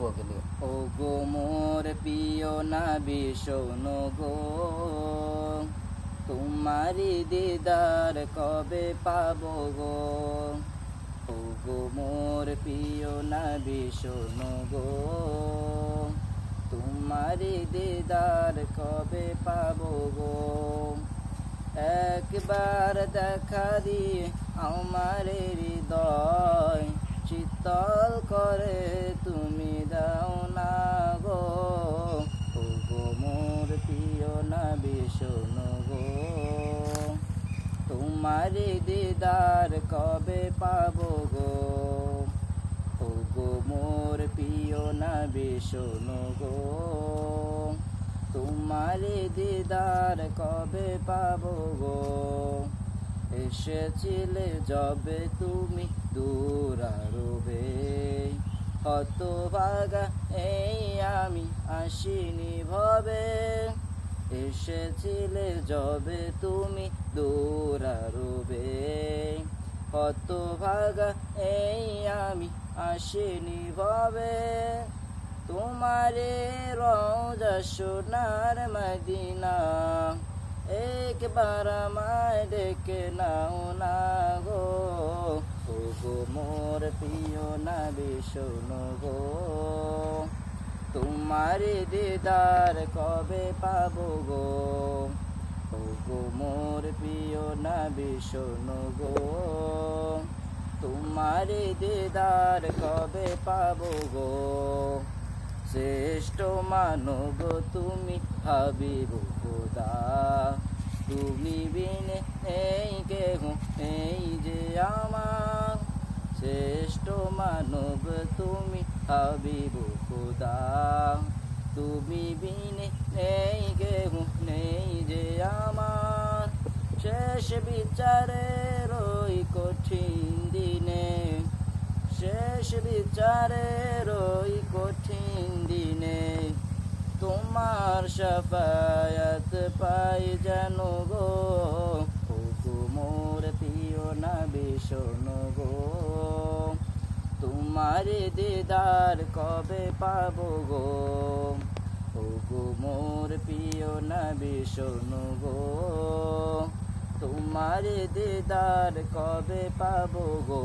গেলি ও গো মোর প্রিয় নাবি, শোনো গো। তোমারি দিদার কবে পাব গো? ও গো মোর প্রিয় নাবি, শোনো গো। তোমারি দিদার কবে পাব গো? একবার দেখা দিয়ে আমার হৃদয় শীতল শোনো গো তোমার দিদার কবে পাবো গো? ও গো মোর প্রিয় না শোনো গো তোমার দিদার কবে পাবো গো? এসেছিলে যবে তুমি দূরারবে হত ভাগা এই আমি আসিনি ভবে। এসেছিলে যবে তুমি দূরারবে কত ভাগা এই আমি আসিনি ভবে। তোমারে রোজা সোনার মদিনা। একবার আমায় ডেকে নাও না গো। গো মোর প্রিয় না শোনো গো। তোমার দিদার কবে পাব গো? গো মোর প্রিয় না শোনো গো। তোমার দিদার কবে পাব গো? শ্রেষ্ঠ মানব তুমি হাবিব খোদা। তুমি বিনে এই কেহ এই যে আমার। শ্রেষ্ঠ মানব তুমি হাবিব খোদা। তুমি বিনে নেই, কেহ নেই যে আমার। শেষ বিচারের ওই কঠিন দিনে, শেষ বিচারের ওই কঠিন দিনে তোমার সাফায়াত পাই যেন গো। ও গো মোর প্রিয় না শোনো গো। তোমার দিদার কবে পাবো গো? ও গো মোর প্রিয় না শোনো গো। তোমার দিদার কবে পাবো গো?